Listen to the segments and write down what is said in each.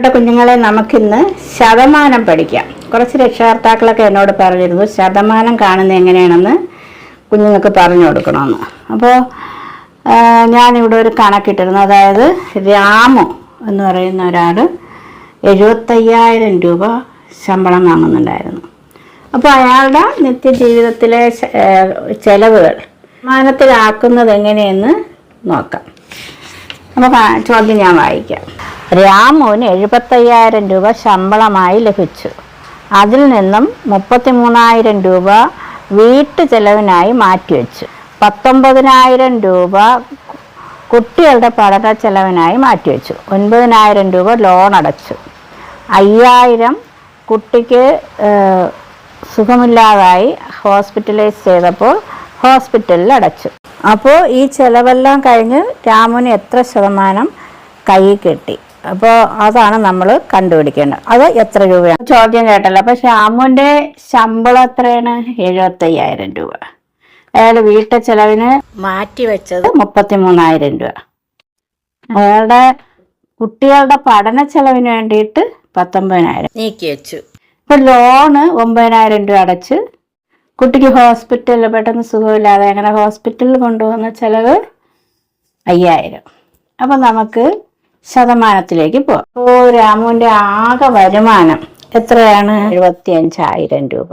പ്രിയപ്പെട്ട കുഞ്ഞുങ്ങളെ നമുക്കിന്ന് ശതമാനം പഠിക്കാം. കുറച്ച് രക്ഷകർത്താക്കളൊക്കെ എന്നോട് പറഞ്ഞിരുന്നു ശതമാനം കാണുന്നത് എങ്ങനെയാണെന്ന് കുഞ്ഞുങ്ങൾക്ക് പറഞ്ഞു കൊടുക്കണമെന്ന്. അപ്പോൾ ഞാനിവിടെ ഒരു കണക്കിട്ടിരുന്നു. അതായത് രാമു എന്ന് പറയുന്ന ഒരാൾ എഴുപത്തയ്യായിരം രൂപ ശമ്പളം വാങ്ങുന്നുണ്ടായിരുന്നു. അപ്പോൾ അയാളുടെ നിത്യജീവിതത്തിലെ ചെലവുകൾ ശതമാനത്തിലാക്കുന്നത് എങ്ങനെയെന്ന് നോക്കാം. അപ്പോൾ ചോദ്യം ഞാൻ വായിക്കാം. രാമുവിന് എഴുപത്തയ്യായിരം രൂപ ശമ്പളമായി ലഭിച്ചു. അതിൽ നിന്നും മുപ്പത്തി മൂന്നായിരം രൂപ വീട്ടു ചെലവിനായി മാറ്റിവെച്ചു പത്തൊമ്പതിനായിരം രൂപ കുട്ടികളുടെ പഠന ചെലവിനായി മാറ്റിവെച്ചു ഒൻപതിനായിരം രൂപ ലോൺ അടച്ചു. അയ്യായിരം കുട്ടിക്ക് സുഖമില്ലാതായി ഹോസ്പിറ്റലൈസ് ചെയ്തപ്പോൾ ഹോസ്പിറ്റലിൽ അടച്ചു. അപ്പോൾ ഈ ചെലവെല്ലാം കഴിഞ്ഞ് രാമുവിന് എത്ര ശതമാനം കൈ കിട്ടി? അപ്പോൾ അതാണ് നമ്മൾ കണ്ടുപിടിക്കേണ്ടത് അത് എത്ര രൂപയാണ്? ചോദ്യം കേട്ടല്ലോ. അപ്പോൾ ശ്യാമുവിന്റെ ശമ്പളം എത്രയാണ്? എഴുപത്തയ്യായിരം രൂപ. അയാളുടെ വീട്ടു ചെലവിന് മാറ്റി വെച്ചത് മുപ്പത്തി മൂന്നായിരം രൂപ. അയാളുടെ കുട്ടികളുടെ പഠന ചെലവിന് വേണ്ടിയിട്ട് പത്തൊമ്പതിനായിരം. നീക്കി വെച്ചു. ഇപ്പൊ ലോണ് ഒമ്പതിനായിരം രൂപ അടച്ച് കുട്ടിക്ക് ഹോസ്പിറ്റലിൽ പെട്ടെന്ന് സുഖമില്ലാതെ അങ്ങനെ ഹോസ്പിറ്റലിൽ കൊണ്ടുപോകുന്ന ചെലവ് അയ്യായിരം. അപ്പൊ നമുക്ക് ശതമാനത്തിലേക്ക് പോവാം. ഓ രാമുവിന്റെ ആകെ വരുമാനം എത്രയാണ്? എഴുപത്തി അഞ്ചായിരം രൂപ.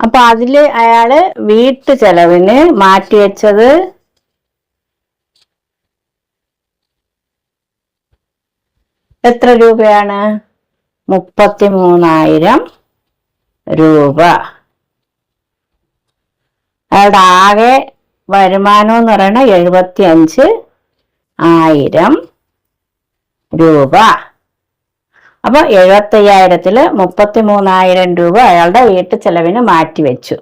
അപ്പൊ അതിൽ അയാൾ വീട്ടു ചെലവിന് മാറ്റിവെച്ചത് എത്ര രൂപയാണ്? മുപ്പത്തി മൂന്നായിരം രൂപ. അയാളുടെ ആകെ വരുമാനം എന്ന് പറയുന്നത് എഴുപത്തി അഞ്ച് ആയിരം രൂപ. അപ്പൊ എഴുപത്തയ്യായിരത്തിൽ മുപ്പത്തി മൂന്നായിരം രൂപ അയാളുടെ വീട്ടു ചെലവിന് മാറ്റിവെച്ചു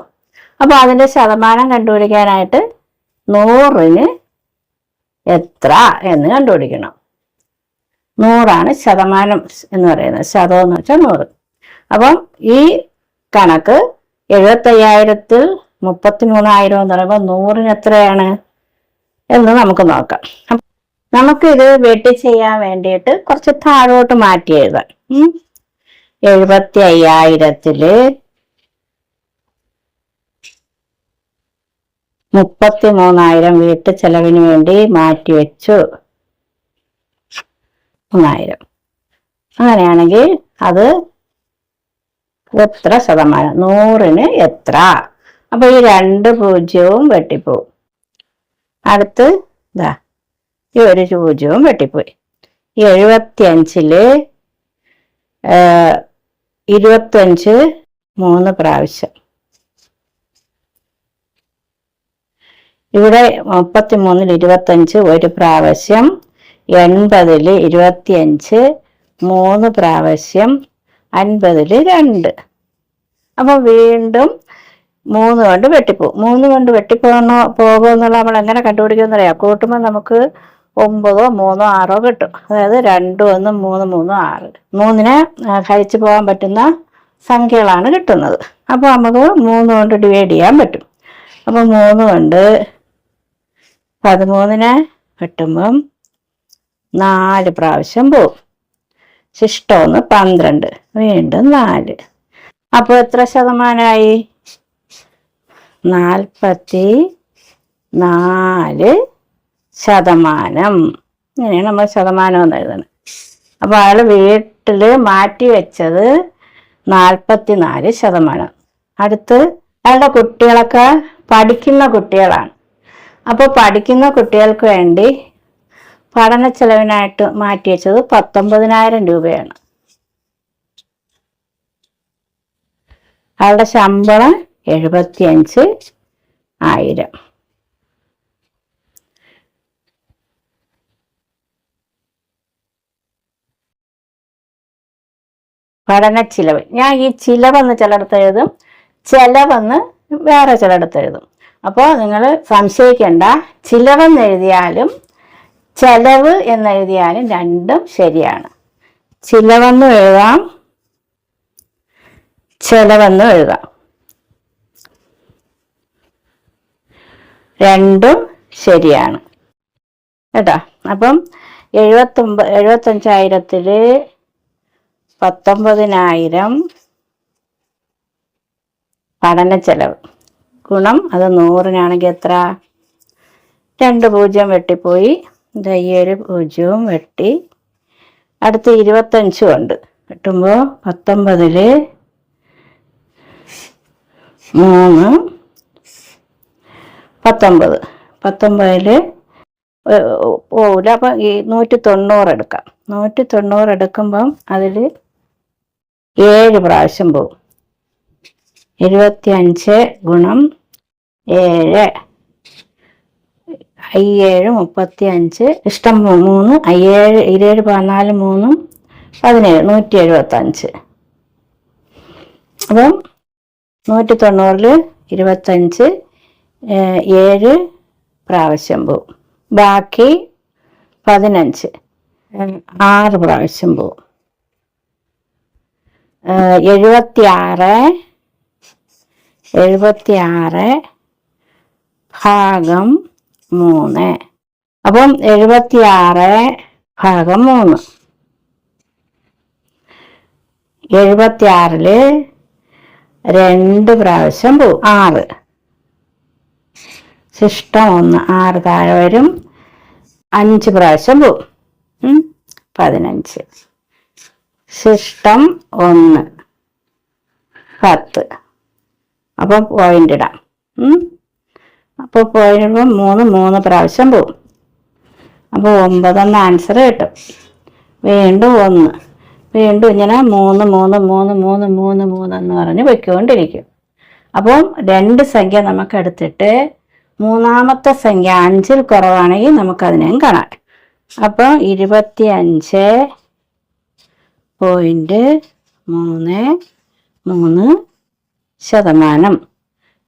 അപ്പൊ അതിന്റെ ശതമാനം കണ്ടുപിടിക്കാനായിട്ട് നൂറിന് എത്ര എന്ന് കണ്ടുപിടിക്കണം. നൂറാണ് ശതമാനം എന്ന് പറയുന്നത്. ശതം എന്ന് വെച്ചാൽ നൂറ്. അപ്പം ഈ കണക്ക് എഴുപത്തയ്യായിരത്തിൽ മുപ്പത്തി മൂന്നായിരം എന്ന് പറയുമ്പോൾ നൂറിന് എത്രയാണ് എന്ന് നമുക്ക് നോക്കാം. നമുക്കിത് വെട്ടി ചെയ്യാൻ വേണ്ടിയിട്ട് കുറച്ച് താഴോട്ട് മാറ്റി എഴുതാം. എഴുപത്തി അയ്യായിരത്തിൽ മുപ്പത്തി മൂന്നായിരം വീട്ടു ചെലവിന് വേണ്ടി മാറ്റി വെച്ചു. മൂന്നായിരം. അങ്ങനെയാണെങ്കിൽ അത് എത്ര ശതമാനം? നൂറിന് എത്ര? അപ്പൊ ഈ രണ്ട് പൂജ്യവും വെട്ടിപ്പോവും. അടുത്ത് ഇതാ ഈ ഒരു പൂജ്യവും വെട്ടിപ്പോയി. ഈ എഴുപത്തി അഞ്ചിൽ ഇരുപത്തഞ്ച് മൂന്ന് പ്രാവശ്യം. ഇവിടെ മുപ്പത്തി മൂന്നിൽ ഇരുപത്തഞ്ച് ഒരു പ്രാവശ്യം എൺപതിൽ ഇരുപത്തിയഞ്ച് മൂന്ന് പ്രാവശ്യം അൻപതിൽ രണ്ട്. അപ്പോൾ വീണ്ടും മൂന്ന് കൊണ്ട് വെട്ടിപ്പോകും മൂന്ന് കൊണ്ട് വെട്ടിപ്പോകണോ പോകുമോ എന്നുള്ള നമ്മൾ എങ്ങനെ കണ്ടുപിടിക്കുമെന്ന് അറിയാം. കൂട്ടുമ്പോൾ നമുക്ക് ഒമ്പതോ മൂന്നോ ആറോ കിട്ടും. അതായത് രണ്ട് ഒന്ന് മൂന്ന് മൂന്ന് ആറ്. മൂന്നിനെ കഴിച്ചു പോകാൻ പറ്റുന്ന സംഖ്യകളാണ് കിട്ടുന്നത്. അപ്പോൾ നമുക്ക് മൂന്ന് കൊണ്ട് ഡിവൈഡ് ചെയ്യാൻ പറ്റും. അപ്പോൾ മൂന്ന് കൊണ്ട് പതിമൂന്നിനെ വെട്ടുമ്പം നാല് പ്രാവശ്യം പോവും ശിഷ്ടമൊന്ന് പന്ത്രണ്ട്. വീണ്ടും നാല്. അപ്പോൾ എത്ര ശതമാനമായി? നാൽപ്പത്തി നാല് ശതമാനം. ഇങ്ങനെയാണ് നമ്മൾ ശതമാനം എന്ന് എഴുതുന്നത് അപ്പോൾ അയാൾ വീട്ടിൽ മാറ്റി വെച്ചത് നാൽപ്പത്തി നാല് ശതമാനം. അടുത്ത് അയാളുടെ കുട്ടികളൊക്കെ പഠിക്കുന്ന കുട്ടികളാണ്. അപ്പോൾ പഠിക്കുന്ന കുട്ടികൾക്ക് വേണ്ടി പഠന ചെലവിനായിട്ട് മാറ്റി വെച്ചത് പത്തൊമ്പതിനായിരം രൂപയാണ്. അയാളുടെ ശമ്പളം എഴുപത്തിയഞ്ച് ആയിരം. പഠന ചിലവ്. ഞാൻ ഈ ചിലവെന്ന് ചിലയിടത്ത് എഴുതും ചെലവെന്ന് വേറെ ചിലയിടത്ത് എഴുതും. അപ്പോൾ നിങ്ങൾ സംശയിക്കേണ്ട ചിലവെന്ന് എഴുതിയാലും ചിലവ് എന്നെഴുതിയാലും രണ്ടും ശരിയാണ്. ചിലവെന്നും എഴുതാം ചെലവെന്നും എഴുതാം. രണ്ടും ശരിയാണ്. കേട്ടോ? അപ്പം എഴുപത്തൊമ്പത് എഴുപത്തഞ്ചായിരത്തിൽ പത്തൊമ്പതിനായിരം പഠന ചെലവ് ഗുണം അത് നൂറിനാണെങ്കിൽ എത്ര? രണ്ട് പൂജ്യം വെട്ടിപ്പോയി. ഈ ഒരു പൂജ്യവും വെട്ടി. അടുത്ത് ഇരുപത്തഞ്ചും ഉണ്ട്. കിട്ടുമ്പോൾ പത്തൊമ്പതിൽ മൂന്ന് പത്തൊമ്പത്. പത്തൊമ്പതിൽ പോവില്ല അപ്പം ഈ നൂറ്റി തൊണ്ണൂറ് എടുക്കാം. നൂറ്റി തൊണ്ണൂറ് എടുക്കുമ്പം അതിൽ ഏഴ് പ്രാവശ്യം പോവും. ഇരുപത്തി അഞ്ച് ഗുണം ഏഴ്. അയ്യേഴ് മുപ്പത്തി അഞ്ച് ഇഷ്ടം മൂന്ന് അയ്യേഴ് ഇരുപത് പതിനാല് മൂന്നും പതിനേഴ് നൂറ്റി എഴുപത്തി അഞ്ച് അപ്പം നൂറ്റി തൊണ്ണൂറിൽ ഇരുപത്തഞ്ച് ഏഴ് പ്രാവശ്യം പോവും. ബാക്കി പതിനഞ്ച്. ആറ് പ്രാവശ്യം പോവും. എഴുപത്തി ആറ് എഴുപത്തി ആറ് ഭാഗം മൂന്ന്. അപ്പം എഴുപത്തി ആറ് ഭാഗം മൂന്ന്. എഴുപത്തി ആറിൽ രണ്ട് പ്രാവശ്യം പോവും. ആറ്. ശിഷ്ടം ഒന്ന് ആറ് താഴെ വരും. അഞ്ച് പ്രാവശ്യം പോവും. പതിനഞ്ച്. ശിഷ്ടം ഒന്ന്. പത്ത്. അപ്പൊ പോയിന്റ് ഇടാം. അപ്പൊ പോയിന്റ് ഇടുമ്പോൾ മൂന്ന് മൂന്ന് പ്രാവശ്യം പോവും. അപ്പോൾ ഒമ്പതെന്ന ആൻസർ കിട്ടും. വീണ്ടും ഒന്ന്. വീണ്ടും ഇങ്ങനെ മൂന്ന് മൂന്ന് മൂന്ന് മൂന്ന് മൂന്ന് മൂന്ന് എന്ന് പറഞ്ഞ് വെക്കൊണ്ടിരിക്കും അപ്പം രണ്ട് സംഖ്യ നമുക്ക് എടുത്തിട്ട് മൂന്നാമത്തെ സംഖ്യ അഞ്ചിൽ കുറവാണെങ്കിൽ നമുക്കതിനെയും കാണാം. അപ്പോൾ ഇരുപത്തി അഞ്ച് പോയിന്റ് മൂന്ന് മൂന്ന് ശതമാനം.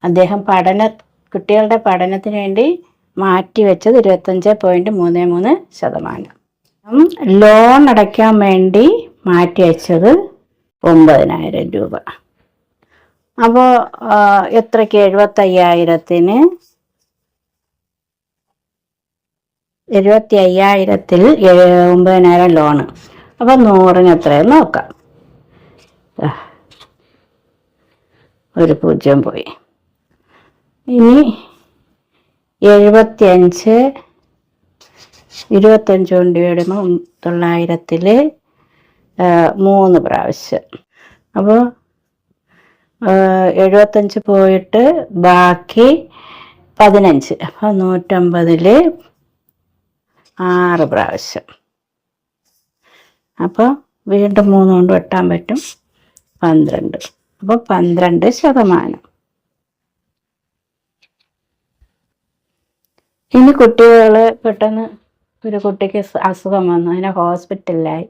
അദ്ദേഹം പഠന കുട്ടികളുടെ പഠനത്തിന് വേണ്ടി മാറ്റി വെച്ചത് ഇരുപത്തഞ്ച് പോയിന്റ് മൂന്ന് മൂന്ന് ശതമാനം. ലോൺ അടയ്ക്കാൻ വേണ്ടി മാറ്റി വെച്ചത് ഒമ്പതിനായിരം രൂപ. അപ്പോൾ എത്രയ്ക്ക്? എഴുപത്തയ്യായിരത്തിന് എഴുപത്തി അയ്യായിരത്തിൽ ഒമ്പതിനായിരം ലോണ്. അപ്പം നൂറിന് എത്രയെന്ന് നോക്കാം. ഒരു പൂജ്യം പോയി. ഇനി എഴുപത്തി അഞ്ച് ഇരുപത്തഞ്ച് കൊണ്ട് വരുമ്പോൾ തൊള്ളായിരത്തിൽ മൂന്ന് പ്രാവശ്യം. അപ്പോൾ എഴുപത്തഞ്ച് പോയിട്ട് ബാക്കി പതിനഞ്ച്. അപ്പോൾ നൂറ്റമ്പതിൽ ആറ് പ്രാവശ്യം. അപ്പോൾ വീണ്ടും മൂന്ന് കൊണ്ട് വെട്ടാൻ പറ്റും. പന്ത്രണ്ട്. അപ്പോൾ പന്ത്രണ്ട് ശതമാനം. ഇനി കുട്ടികൾ പെട്ടെന്ന് ഒരു കുട്ടിക്ക് അസുഖം വന്നു. അതിനെ ഹോസ്പിറ്റലിലായി.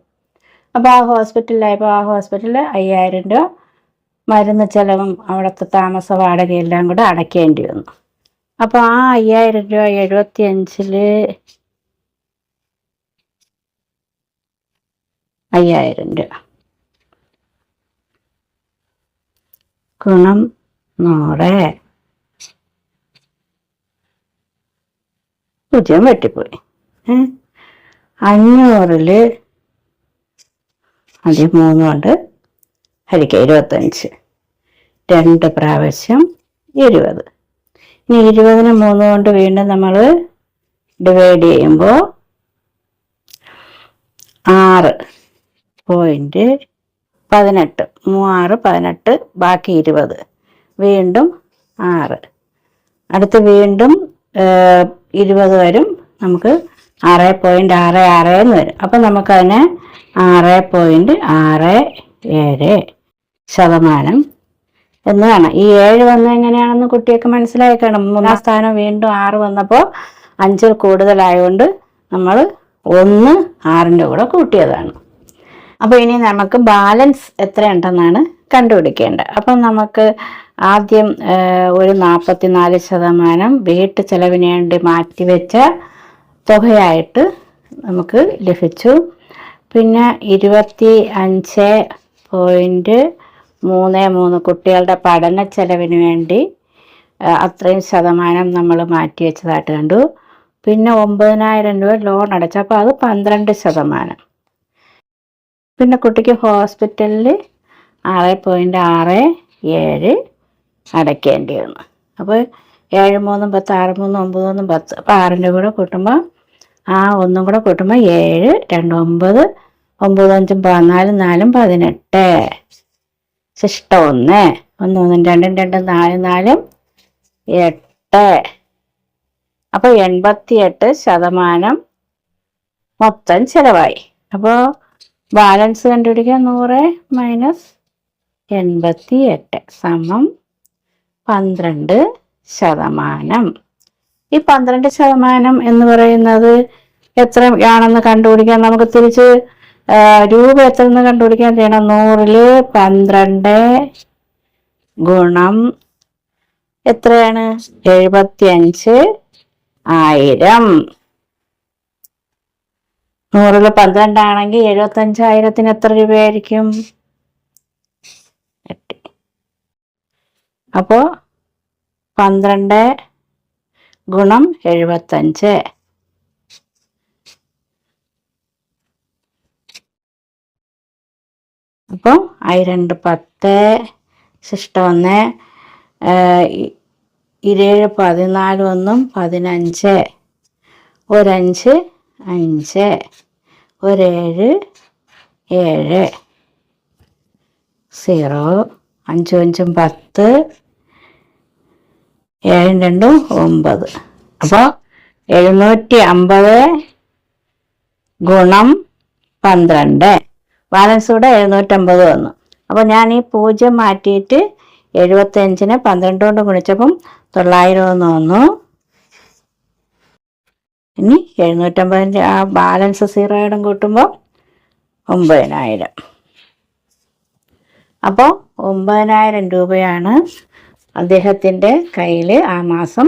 അപ്പോൾ ആ ഹോസ്പിറ്റലിലായപ്പോൾ ആ ഹോസ്പിറ്റലിൽ അയ്യായിരം രൂപ മരുന്ന് ചിലവും അവിടുത്തെ താമസ വാടകയെല്ലാം കൂടെ അടയ്ക്കേണ്ടി വന്നു. അപ്പോൾ ആ അയ്യായിരം രൂപ എഴുപത്തി അഞ്ചിൽ അയ്യായിരം രൂപ. ഗുണം നൂറ് പൂജ്യം വെട്ടിപ്പോയി? അഞ്ഞൂറിൽ ആദ്യം മൂന്ന് കൊണ്ട് ഹരിക്കുക ഇരുപത്തഞ്ച്. രണ്ട് പ്രാവശ്യം ഇരുപത്. ഇനി ഇരുപതിന് മൂന്ന് കൊണ്ട് വീണ്ടും നമ്മൾ ഡിവൈഡ് ചെയ്യുമ്പോൾ ആറ്. പോയിന്റ് പതിനെട്ട്. മൂവാറ് പതിനെട്ട് ബാക്കി ഇരുപത്. വീണ്ടും ആറ്. അടുത്ത് വീണ്ടും ഇരുപത് വരും. നമുക്ക് ആറ് പോയിന്റ് ആറ് ആറ് എന്ന് വരും. അപ്പം നമുക്കതിനെ ആറ് പോയിന്റ് ആറ് ഏഴ് ശതമാനം എന്ന് കാണാം. ഈ ഏഴ് വന്ന എങ്ങനെയാണെന്ന് കുട്ടിയൊക്കെ മനസ്സിലായി കാണും. മൂന്നാം സ്ഥാനം വീണ്ടും ആറ് വന്നപ്പോൾ അഞ്ചിൽ കൂടുതലായതുകൊണ്ട് നമ്മൾ ഒന്ന് ആറിന്റെ കൂടെ കൂട്ടിയതാണ്. അപ്പോൾ ഇനി നമുക്ക് ബാലൻസ് എത്രയുണ്ടെന്നാണ് കണ്ടുപിടിക്കേണ്ടത്. അപ്പം നമുക്ക് ആദ്യം ഒരു നാൽപ്പത്തി നാല് ശതമാനം വീട്ടു ചെലവിന് വേണ്ടി മാറ്റിവെച്ച തുകയായിട്ട് നമുക്ക് ലഭിച്ചു. പിന്നെ ഇരുപത്തി അഞ്ച് പോയിന്റ് മൂന്ന് മൂന്ന് കുട്ടികളുടെ പഠന ചെലവിന് വേണ്ടി അത്രയും ശതമാനം നമ്മൾ മാറ്റി വെച്ചതായിട്ട് കണ്ടു. പിന്നെ ഒമ്പതിനായിരം രൂപ ലോൺ അടച്ചു. അപ്പോൾ അത് പന്ത്രണ്ട് ശതമാനം. പിന്നെ കുട്ടിക്ക് ഹോസ്പിറ്റലിൽ ആറ് പോയിന്റ് ആറ് ഏഴ് അടയ്ക്കേണ്ടി വന്നു. അപ്പോൾ ഏഴ് മൂന്നും പത്ത് ആറ് മൂന്നും ഒമ്പത് മൂന്നും പത്ത്. അപ്പോൾ ആറിന്റെ കൂടെ കൂട്ടുമ്പോൾ ആ ഒന്നും കൂടെ കൂട്ടുമ്പോൾ ഏഴ് രണ്ട് ഒമ്പത് ഒമ്പത് അഞ്ചും പതിനാലും നാലും പതിനെട്ട്. ശിഷ്ടം ഒന്ന്. ഒന്ന് ഒന്നും രണ്ടും രണ്ടും നാലും നാലും എട്ട്. അപ്പോൾ എൺപത്തിയെട്ട് ശതമാനം മൊത്തം ചിലവായി. അപ്പോൾ ബാലൻസ് കണ്ടുപിടിക്കാൻ നൂറ് മൈനസ് എൺപത്തി എട്ട് സമം പന്ത്രണ്ട് ശതമാനം. ഈ പന്ത്രണ്ട് ശതമാനം എന്ന് പറയുന്നത് എത്ര ആണെന്ന് കണ്ടുപിടിക്കാൻ നമുക്ക് തിരിച്ച് രൂപ എത്ര എന്ന് കണ്ടുപിടിക്കാൻ ചെയ്യണം. നൂറിൽ പന്ത്രണ്ട് ഗുണം എത്രയാണ്? എഴുപത്തിയഞ്ച് ആയിരം. നൂറിൽ പന്ത്രണ്ടാണെങ്കിൽ എഴുപത്തഞ്ചായിരത്തിന് എത്ര രൂപയായിരിക്കും? അപ്പോൾ പന്ത്രണ്ട് ഗുണം എഴുപത്തഞ്ച്. അപ്പോൾ ആയിരണ്ട് പത്ത് ശിഷ്ട ഒന്ന് ഇരേഴ് പതിനാല് ഒന്നും പതിനഞ്ച്. ഒരഞ്ച് അഞ്ച്. ഒരേഴ് ഏഴ്. സീറോ അഞ്ചും അഞ്ചും പത്ത് ഏഴും രണ്ടും ഒമ്പത്. അപ്പോൾ എഴുന്നൂറ്റി അമ്പത് ഗുണം പന്ത്രണ്ട്. ബാലൻസ് കൂടെ എഴുന്നൂറ്റമ്പത് വന്നു. അപ്പോൾ ഞാൻ ഈ പൂജ്യം മാറ്റിയിട്ട് എഴുപത്തഞ്ചിന് പന്ത്രണ്ട് കൊണ്ട് ഗുണിച്ചപ്പം തൊള്ളായിരം എന്ന് വന്നു. ഇനി എഴുന്നൂറ്റമ്പതിന്റെ ആ ബാലൻസ് സീറോ സീറോയോടും കൂട്ടുമ്പോൾ ഒമ്പതിനായിരം. അപ്പോൾ ഒമ്പതിനായിരം രൂപയാണ് അദ്ദേഹത്തിന്റെ കയ്യിൽ ആ മാസം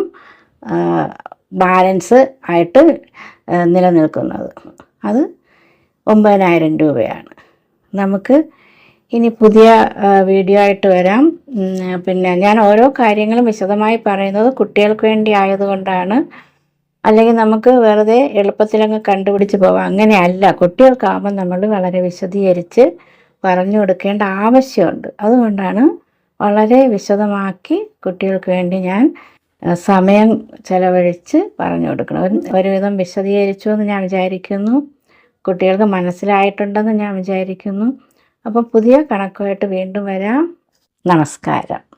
ബാലൻസ് ആയിട്ട് നിലനിൽക്കുന്നത്. അത് ഒമ്പതിനായിരം രൂപയാണ്. നമുക്ക് ഇനി പുതിയ വീഡിയോ ആയിട്ട് വരാം. പിന്നെ ഞാൻ ഓരോ കാര്യങ്ങളും വിശദമായി പറയുന്നത് കുട്ടികൾക്ക് വേണ്ടി ആയതുകൊണ്ടാണ്. അല്ലെങ്കിൽ നമുക്ക് വെറുതെ എളുപ്പത്തിലങ്ങ് കണ്ടുപിടിച്ച് പോവാം. അങ്ങനെയല്ല. കുട്ടികൾക്കാകുമ്പോൾ നമ്മൾ വളരെ വിശദീകരിച്ച് പറഞ്ഞു കൊടുക്കേണ്ട ആവശ്യമുണ്ട്. അതുകൊണ്ടാണ് വളരെ വിശദമാക്കി കുട്ടികൾക്ക് വേണ്ടി ഞാൻ സമയം ചെലവഴിച്ച് പറഞ്ഞു കൊടുക്കണം ഒരു ഒരുവിധം വിശദീകരിച്ചു എന്ന് ഞാൻ വിചാരിക്കുന്നു. കുട്ടികൾക്ക് മനസ്സിലായിട്ടുണ്ടെന്ന് ഞാൻ വിചാരിക്കുന്നു. അപ്പം പുതിയ കണക്കുമായിട്ട് വീണ്ടും വരാം. നമസ്കാരം.